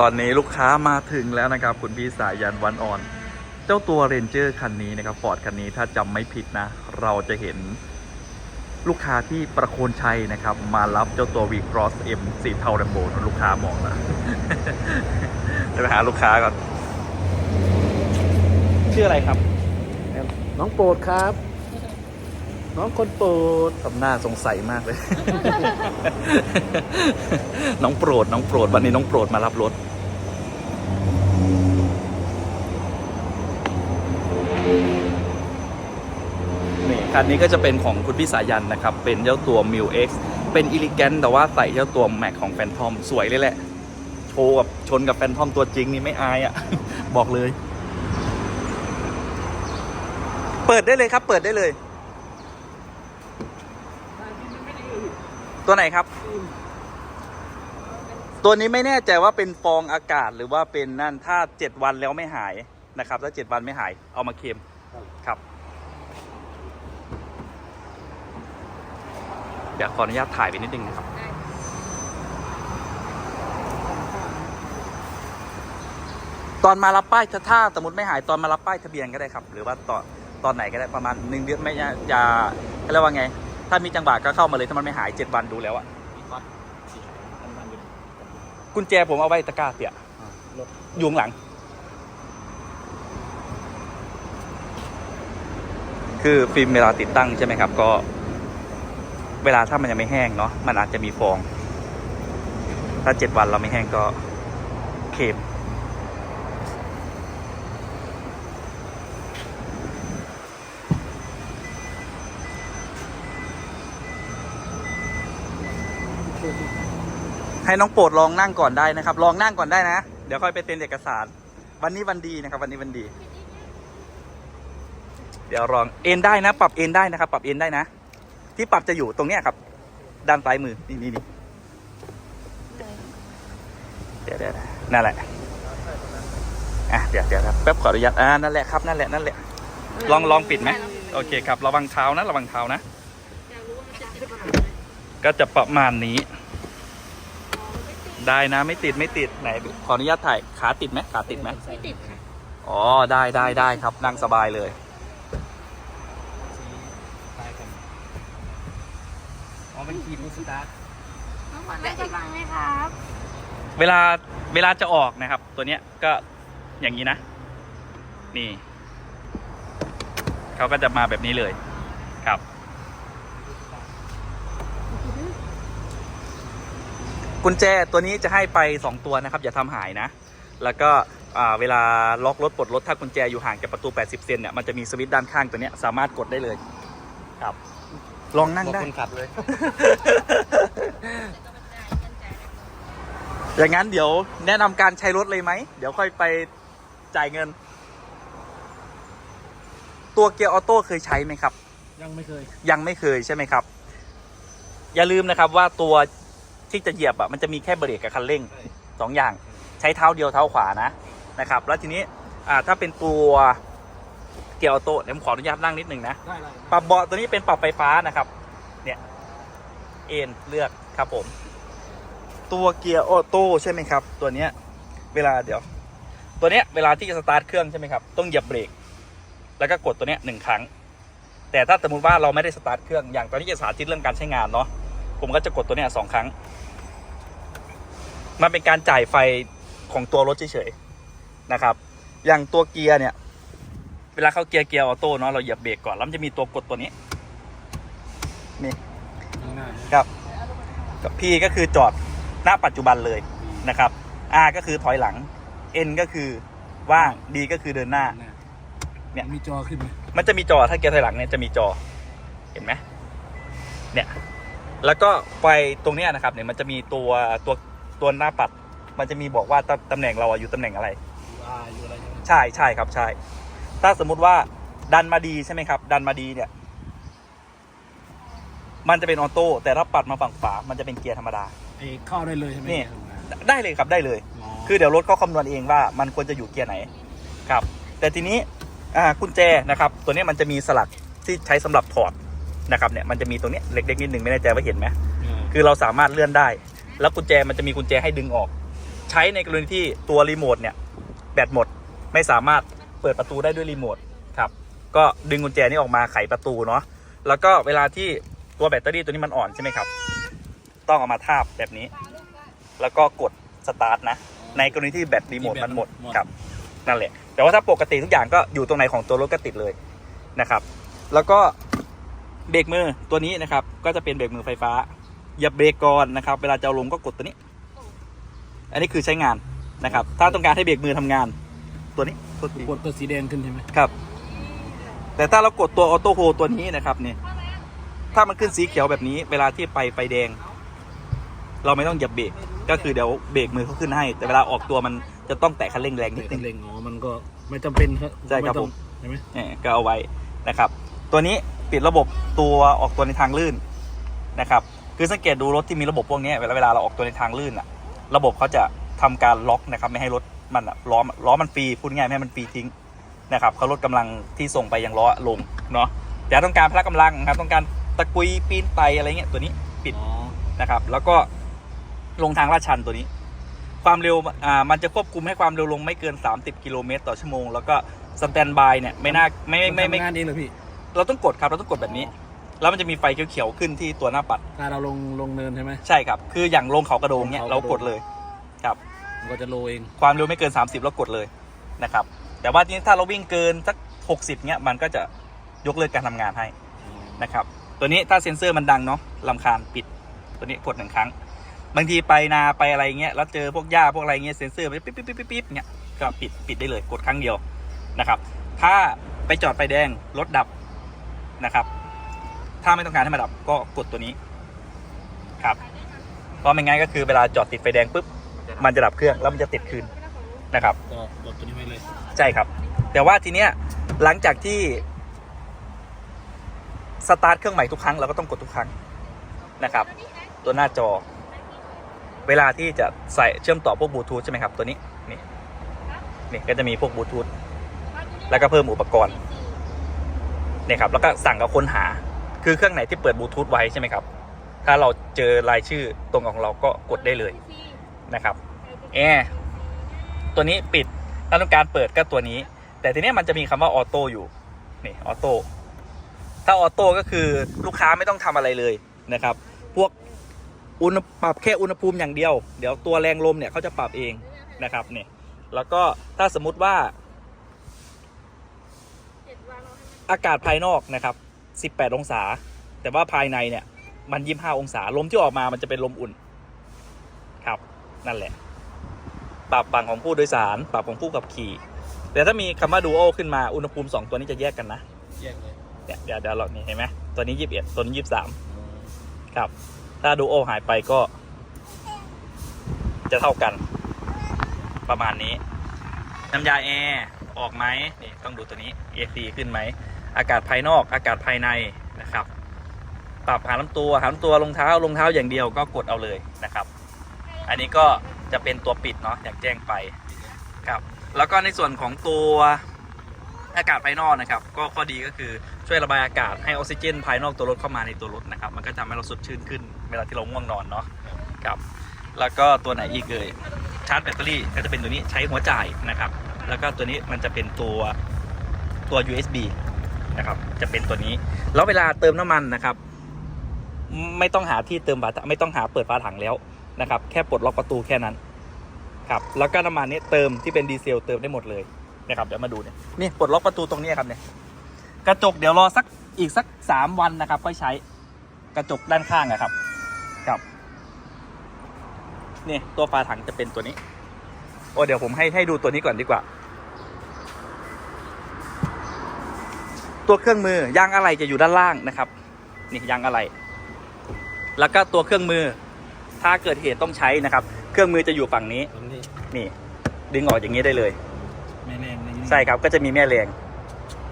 ตอนนี้ลูกค้ามาถึงแล้วนะครับ คุณพี่สายันวันอ่อน เจ้าตัวเรนเจอร์คันนี้นะครับฟอร์ดคันนี้ถ้าจำไม่ผิดนะ เราจะเห็นลูกค้าที่ประโคนชัยนะครับ มารับเจ้าตัว V Cross M สีเทาแรมโบลูกค้ามองนะจะไปหาลูกค้าก่อนชื่ออะไรครับ น้องโปรดครับ น้องคนโปรดทำหน้าสงสัยมากเลย น้องโปรด น้องโปรด วันนี้น้องโปรดมารับรถ นี่คันนี้ก็จะเป็นของคุณพี่สายันนะครับ เป็นเจ้าตัว m i l X เป็นอิลิแกนแต่ว่าใส่เจ้าตัวแม็กของแฟนทอมสวยเลยแหละ โชว์กับชนกับแฟนทอมตัวจริงนี่ไม่อายอะ่ะ บอกเลย เปิดได้เลยครับ เปิดได้เลย ตัวไหนครับ ตัวนี้ไม่แน่ใจว่าเป็นฟองอากาศหรือว่าเป็นนั่นถ้าเจ็ดวันแล้วไม่หายนะครับ ถ้าเจ็ดวันไม่หายเอามาเค็มครับเดี๋ยวขออนุญาตถ่ายไปนิดนึงนะครับตอนมารับป้ายถ้าถ้าสมมติไม่หายตอนมารับป้ายทะเบียนก็ได้ครับ หรือว่าตอนตอนไหนก็ได้ประมาณหนึ่งเดือนไม่จะจะเขาเรียกว่าไง ถ้ามีจังหวะก็เข้ามาเลยถ้ามันไม่หายเจ็ดวันดูแล้วอะ กุญแจผมเอาไว้ตะกร้าเตี่ยอยู่ข้างหลัง คือฟิล์มเวลาติดตั้งใช่ไหมครับ ก็ เวลาถ้ามันยังไม่แห้งเนาะมันอาจจะมีฟอง ถ้าเจ็ดวันเราไม่แห้งก็เค็ม ให้น้องโปรดลองนั่งก่อนได้นะครับ ลองนั่งก่อนได้นะ เดี๋ยวค่อยไปเซ็นเอกสาร วันนี้วันดีนะครับ วันนี้วันดี เดี๋ยวลองเอ็นได้นะ ปรับเอ็นได้นะครับ ปรับเอ็นได้นะ ที่ปรับจะอยู่ตรงเนี้ยครับ ด้านซ้ายมือ นี่นี่นี่เดี๋ยวเดี๋ยวนั่นแหละ อะ เดี๋ยวเดี๋ยวครับ แป๊บขออนุญาต อ่า นั่นแหละครับ นั่นแหละ นั่นแหละ ลองลองปิดไหม โอเคครับ ระวังเท้านะ ระวังเท้านะ ก็จะประมาณนี้ ได้นะไม่ติดไม่ติดไหนขออนุญาตถ่ายขาติดไหมขาติดไหมไม่ติดค่ะอ๋อได้ได้ได้ครับนั่งสบายเลยอ๋อเป็นคีบูสตาร์ทน้องขวัญได้กำลังไหมครับ เวลาเวลาจะออกนะครับ ตัวเนี้ยก็อย่างนี้นะ นี่เขาก็จะมาแบบนี้เลยครับ กุญแจตัวนี้จะให้ไป 2 ตัวนะครับ อย่าทำหายนะ แล้วก็อ่าเวลาล็อกรถปลดรถถ้ากุญแจอยู่ห่างจากประตู 80 เซนเนี่ยมันจะมีสวิตช์ด้านข้างตัวเนี้ยสามารถกดได้เลยครับลองนั่งได้คนขับเลย อย่างนั้นเดี๋ยวแนะนำการใช้รถเลยไหม เดี๋ยวค่อยไปจ่ายเงิน ตัวเกียร์ออโต้เคยใช้ไหมครับ ยังไม่เคย ยังไม่เคยใช่ไหมครับ อย่าลืมนะครับว่าตัว ที่จะเหยียบอะมันจะมีแค่เบรกกับคันเร่งสองอย่าง ใช้เท้าเดียวเท้าขวานะนะครับ แล้วทีนี้อ่าถ้าเป็นตัวเกียร์ออโต้เดี๋ยวผมขออนุญาตนั่งนิดหนึ่งนะได้เลยปรับเบาะตัวนี้เป็นปรับไฟฟ้านะครับ เนี่ยเอ็นเลือกครับผม ตัวเกียร์ออโต้ใช่ไหมครับ ตัวเนี้ยเวลาเดี๋ยว ตัวเนี้ยเวลาที่จะสตาร์ทเครื่องใช่ไหมครับต้องเหยียบเบรกแล้วก็กดตัวเนี้ยหนึ่งครั้ง แต่ถ้าสมมติว่าเราไม่ได้สตาร์ทเครื่องอย่างตอนนี้จะสาธิตเรื่องการใช้งานเนาะผมก็จะกดตัวเนี้ยสองครั้ง มันเป็นการจ่ายไฟของตัวรถเฉยๆนะครับ อย่างตัวเกียร์เนี่ย เวลาเข้าเกียร์เกียร์ออโต้เนาะเราเหยียบเบรกก่อนแล้วมันจะมีตัวกดตัวนี้นี่ง่ายครับกับ P ก็คือจอดณปัจจุบันเลยนะครับ R ก็คือถอยหลัง N ก็คือว่าง D ก็คือเดินหน้าเนี่ยมีจอขึ้นไหมมันจะมีจอถ้าเกียร์ถอยหลังเนี่ยจะมีจอเห็นไหมเนี่ยแล้วก็ไฟตรงเนี้ยนะครับเนี่ยมันจะมีตัวตัว ตัวหน้าปัด มันจะมีบอกว่าตำตำแหน่งเราอะอยู่ตำแหน่งอะไรอยู่อาอยู่อะไรอย่างเงี้ยใช่ใช่ครับใช่ ถ้าสมมุติว่าดันมาดีใช่ไหมครับ ดันมาดีเนี่ย มันจะเป็นออโต้แต่ถ้าปัดมาฝั่งขวามันจะเป็นเกียร์ธรรมดาไอ้เข้าได้เลยใช่ไหมนี่ทำงานได้เลยครับได้เลย คือเดี๋ยวรถเขาคำนวณเองว่ามันควรจะอยู่เกียร์ไหนครับ แต่ทีนี้อ่ากุญแจนะครับ ตัวนี้มันจะมีสลักที่ใช้สำหรับถอดนะครับเนี่ยมันจะมีตรงเนี้ยเล็กๆนิดหนึ่งไม่แน่ใจว่าเห็นไหมเออคือเราสามารถเลื่อนได้ แล้วกุญแจมันจะมีกุญแจให้ดึงออก ใช้ในกรณีที่ตัวรีโมทเนี่ยแบตหมดไม่สามารถเปิดประตูได้ด้วยรีโมทครับก็ดึงกุญแจนี้ออกมาไขประตูเนาะแล้วก็เวลาที่ตัวแบตเตอรี่ตัวนี้มันอ่อนใช่ไหมครับ ต้องเอามาทาบแบบนี้ แล้วก็กดสตาร์ทนะ ในกรณีที่แบตรีโมทมันหมดครับนั่นแหละ แต่ว่าถ้าปกติทุกอย่างก็อยู่ตรงไหนของตัวรถก็ติดเลยนะครับ แล้วก็เบรกมือตัวนี้นะครับ ก็จะเป็นเบรกมือไฟฟ้า อย่าเบรกก่อนนะครับ เวลาจะเอาลงก็กดตัวนี้ อันนี้คือใช้งานนะครับ ถ้าต้องการให้เบรกมือทำงาน ตัวนี้โทษทีกดตัวสีแดงขึ้นใช่ไหมครับ แต่ถ้าเรากดตัวออโต้โฮตัวนี้นะครับเนี่ยถ้ามันขึ้นสีเขียวแบบนี้ เวลาที่ไปไฟแดง เราไม่ต้องเหยียบเบรกก็คือเดี๋ยวเบรกมือเขาขึ้นให้ แต่เวลาออกตัวมันจะต้องแตะคันเร่งแรงนิเด็ดกนึงเล็งอ๋อมันก็ไม่จำเป็นครับใช่ครับไต้ผองมใช่ไหมเนี่ยก็เอาไว้นะครับ ตัวนี้ปิดระบบตัวออกตัวในทางลื่นนะครับ คือสังเกตดูรถที่มีระบบพวกนี้เวลาเวลาเราออกตัวในทางลื่นอะระบบเขาจะทำการล็อกนะครับไม่ให้รถมันอะล้อล้อมันฟรีพูดง่ายๆไม่ให้มันฟรีทิ้งนะครับเขาลดกำลังที่ส่งไปยังล้อลงเนาะแต่ต้องการพละกำลังนะครับต้องการตะกุยปีนไตอะไรเงี้ยตัวนี้ปิดอ๋อนะครับ แล้วก็ลงทางลาดชันตัวนี้ ความเร็วอ่ามันจะควบคุมให้ความเร็วลงไม่เกิน 30 กิโลเมตรต่อชั่วโมง แล้วก็สแตนบายเนี่ยไม่น่าไม่ไม่ไม่ไม่นทำงานเองเหรอพี่เราต้องกดครับเราต้องกดแบบนี้ แล้วมันจะมีไฟเขียวๆขึ้นที่ตัวหน้าปัดถ้าเราลงลงเนินใช่ไหม ใช่ครับ คืออย่างลงเขากระโดงเนี่ยลงเขาเรากระโดง กดเลย ครับ มันก็จะโลเอง ความเร็วไม่เกิน 30เรากดเลยนะครับ แต่ว่าทีนี้ถ้าเราวิ่งเกินสัก 60เนี่ยมันก็จะยกเลิกการทำงานให้นะครับ ตัวนี้ถ้าเซ็นเซอร์มันดังเนาะลำคาญปิด ตัวนี้กดหนึ่งครั้ง บางทีไปนาไปอะไรเงี้ยแล้วเจอพวกหญ้าพวกอะไรเงี้ยเซ็นเซอร์มันปิ๊บปิ๊บปิ๊บปิ๊บปิ๊บเงี้ยก็ปิดปิดได้เลยกดครั้งเดียวนะครับ ถ้าไปจอดไฟแดงรถดับนะครับ ถ้าไม่ต้องการให้มันดับก็กดตัวนี้ ครับเพราะไม่งั้นก็คือเวลาจอดติดไฟแดงปุ๊บมันจะดับเครื่องแล้วมันจะติดคืนนะครับก็กดตัวนี้ไว้เลย ใช่ครับ แต่ว่าทีเนี้ยหลังจากที่สตาร์ทเครื่องใหม่ทุกครั้งเราก็ต้องกดทุกครั้งนะครับ ตัวหน้าจอ เวลาที่จะใส่เชื่อมต่อพวกบลูทูธใช่ไหมครับ ตัวนี้นี่นี่ก็จะมีพวกบลูทูธแล้วก็เพิ่มอุปกรณ์เนี่ยครับ แล้วก็สั่งกับคนหา คือเครื่องไหนที่เปิดบลูทูธไว้ใช่ไหมครับ ถ้าเราเจอรายชื่อตรงของเราก็กดได้เลยนะครับแอร์ตัวนี้ปิดถ้าต้องการเปิดก็ตัวนี้ แต่ทีเนี้ยมันจะมีคำว่าออโต้อยู่นี่ออโต้ถ้าออโต้ก็คือลูกค้าไม่ต้องทำอะไรเลยนะครับ พวกอุณหปรับแค่อุณหภูมิอย่างเดียว เดี๋ยวตัวแรงลมเนี่ยเขาจะปรับเองนะครับเนี่ยแล้วก็ถ้าสมมุติว่า อากาศภายนอกนะครับ 18 องศา แต่ว่าภายในเนี่ย มัน 25 องศา ลมที่ออกมามันจะเป็นลมอุ่น ครับ นั่นแหละ ปรับฝั่งของผู้โดยสาร ปรับของผู้ขับขี่ แต่ถ้ามีคำว่าดูโอขึ้นมา อุณหภูมิ 2 ตัวนี้จะแยกกันนะ แยกเลยเนี่ยเดี๋ยวเดี๋ยวเรานี่เห็นไหมตัวนี้ 21 ตัวนี้ 23 ครับ ถ้าดูโอหายไปก็ จะเท่ากัน ประมาณนี้ น้ำยาแอร์ออกไหมนี่ต้องดูตัวนี้ AC ขึ้นไหม อากาศภายนอก อากาศภายในนะครับ ปรับหาลำตัวหาลำตัวรองเท้ารองเท้าอย่างเดียวก็กดเอาเลยนะครับ อันนี้ก็จะเป็นตัวปิดเนาะอย่างแจ้งไปครับ แล้วก็ในส่วนของตัวอากาศภายนอกนะครับ ก็ข้อดีก็คือช่วยระบายอากาศให้ออกซิเจน ภายนอกตัวรถเข้ามาในตัวรถนะครับ มันก็จะทำให้เราสดชื่นขึ้น เวลาที่เราง่วงนอนเนาะครับ แล้วก็ตัวไหนอีกเลยชาร์จแบตเตอรี่ก็จะเป็นตัวนี้ใช้หัวจ่ายนะครับ แล้วก็ตัวนี้มันจะเป็นตัวตัว USB นะครับ จะเป็นตัวนี้ แล้วเวลาเติมน้ำมันนะครับ ไม่ต้องหาที่เติมฝาไม่ต้องหาเปิดฝาถังแล้วนะครับ แค่ปลดล็อกประตูแค่นั้นครับแล้วก็น้ำมันนี้เติมที่เป็นดีเซลเติมได้หมดเลยนะครับเดี๋ยวมาดูเนี่ยนี่ปลดล็อกประตูตรงนี้ครับเนี่ยกระจกเดี๋ยวรอสักอีกสักสามวันนะครับก็ใช้กระจกด้านข้างอะครับครับนี่ตัวฝาถังจะเป็นตัวนี้ โอ้เดี๋ยวผมให้ให้ดูตัวนี้ก่อนดีกว่า ตัวเครื่องมือยางอะไหล่จะอยู่ด้านล่างนะครับนี่ยางอะไหล่แล้วก็ตัวเครื่องมือ ถ้าเกิดเหตุต้องใช้นะครับ เครื่องมือจะอยู่ฝั่งนี้ตรงนี้นี่ ดึงออกอย่างนี้ได้เลยไม่แรงในนี้ใช่ครับก็จะมีแม่แรง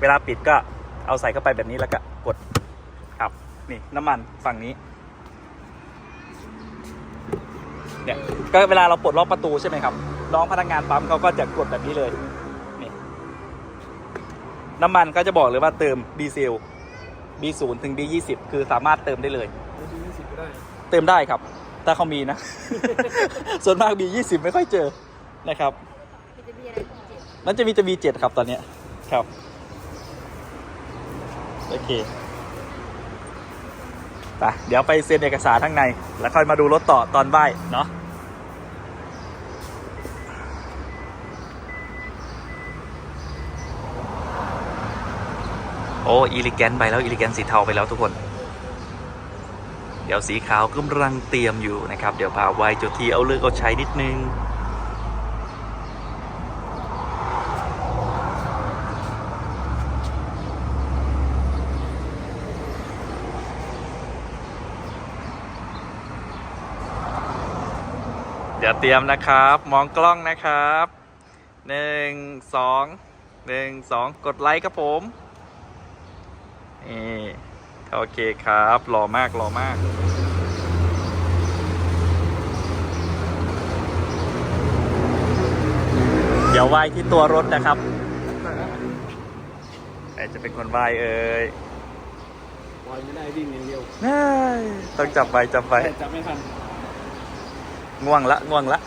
เวลาปิดก็เอาใส่เข้าไปแบบนี้แล้วก็กดครับ นี่น้ำมันฝั่งนี้เนี่ยก็เวลาเราปลดล็อกประตูใช่ไหมครับน้องพนักงานปั๊มเขาก็จะกดแบบนี้เลย นี่น้ำมันก็จะบอกเลยว่าเติมดีเซล B0 ถึง B20 คือสามารถเติมได้เลยดูยี่สิบก็ได้ เติมได้ครับ ถ้าเขามีนะ ส่วนมากมียี่สิบไม่ค่อยเจอนะครับมันจะมีอะไรที่เจ็บนั่นจะมีจะมีเจ็ดครับตอนเนี้ยครับ โอเคไปเดี๋ยวไปเซ็นเอกสารข้างใน แล้วค่อยมาดูรถต่อตอนบ่ายเนาะ โอ้อีลิแกนไปแล้วอีลิแกนสีเทาไปแล้วทุกคน เดี๋ยวสีขาวกำลังเตรียมอยู่นะครับ เดี๋ยวพาไวจุดทีเอาเลือกเอาใช้นิดนึงเดี๋ยวเตรียมนะครับ มองกล้องนะครับหนึ่งสองหนึ่งสองกดไลค์ครับผม นี่โอเคครับหล่อมากหล่อมากเดี๋ยวไหว้ที่ตัวรถนะครับใครจะเป็นคนไหว้เอ่ยปล่อยไม่ได้วิ่งอย่างเดียวเฮ้ยต้องจับไปจับไปจับไม่ทันง่วงละง่วงละ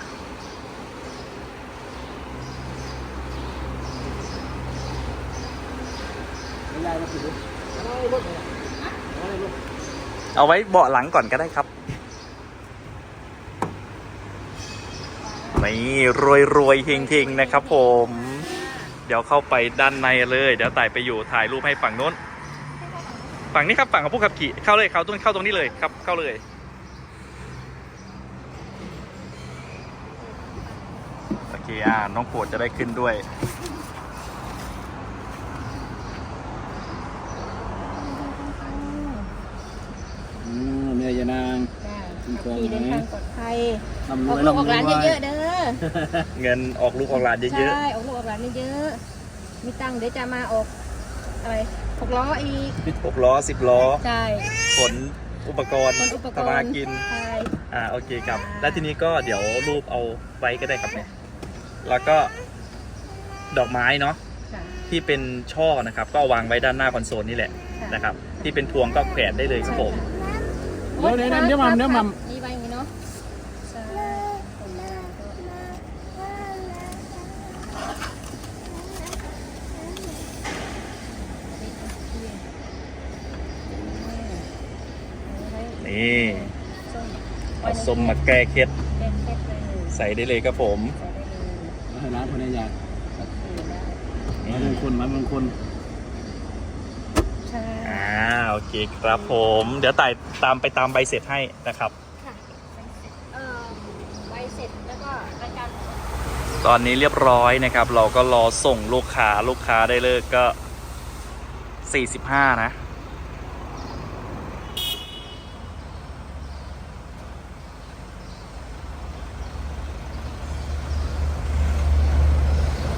ไม่ได้มาถึงเอาไว้รถเนี่ยเอาไว้รถ เอาไว้เบาะหลังก่อนก็ได้ครับนี่รวยรวยๆเฮงเฮงๆนะครับ ผม เดี๋ยวเข้าไปด้านในเลย เดี๋ยวไต่ไปอยู่ถ่ายรูปให้ฝั่งโน้น ฝั่งนี้ครับฝั่งของผู้ขับขี่เข้าเลยเข้าตรงเข้าตรงนี้เลยครับ เข้าเลยโอเคอ่าน้องโปรดจะได้ขึ้นด้วย อืมเมียยา นางจ้ามีขับความขี่เดินไหมทางปลอดภัยลำรอวอกยลูกออกลำรหลานวยเยอะๆเด้อ เงินออกลูกออกหลานเยอะใช่ออกลูกออกหลานเยอะๆมีตังค์เดี๋ยวจะมาออกอะไรหกล้ออีกๆหกล้อสิบล้อใช่ ขนอุปกรณ์คนอุปกรทำมาณ์กิน ใช่อ่าโอเคครับ แล้วทีนี้ก็เดี๋ยวรูปเอาไว้ก็ได้ครับเนี่ย แล้วก็ดอกไม้เนาะค่ะที่เป็นช่อนะครับ ก็วางไว้ด้านหน้าคอนโซลนี่แหละนะครับ ที่เป็นพวงก็แขวนได้เลยครับผม เดี๋ยวเดี๋ยวเดี๋ยวมัมเดี๋ยวมัมนี่ไว้อย่างนี้เนาะใช่นี่ส้มเอาส้มมาแก้เคล็ดแก้เคล็ดเลยใส่ได้เลยครับผมใส่ได้เลยให้ร้านคนในอยากโอเคได้ร้านมงคลร้านมงคลใช่อ่า โอเคครับผม เดี๋ยวไต่ตามไปตามใบเสร็จให้นะครับ ค่ะเอ่อใบเสร็จแล้วก็รายการตอนนี้เรียบร้อยนะครับ เราก็รอส่งลูกค้าลูกค้าได้เลิกก็ 45 นะ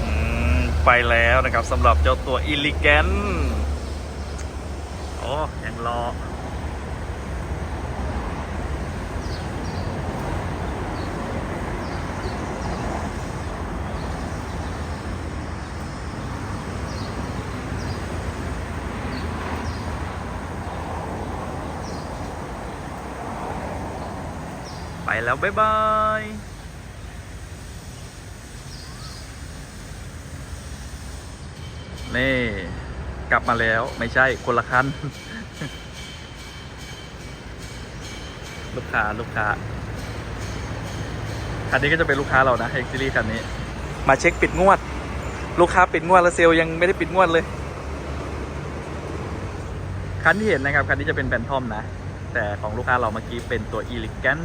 อืมไปแล้วนะครับสำหรับเจ้าตัว e l e g a n t โอ้ยังรอ ไปแล้ว บ๊ายบายนี่ กลับมาแล้วไม่ใช่คนละคัน ลูกค้าลูกค้า คันนี้ก็จะเป็นลูกค้าเรานะเอ็กซิลี่คันนี้ มาเช็คปิดงวด ลูกค้าปิดงวดแล้วเซลยังไม่ได้ปิดงวดเลย คันที่เห็นนะครับ คันนี้จะเป็นแบนทอมนะ แต่ของลูกค้าเราเมื่อกี้เป็นตัว e l e g a n t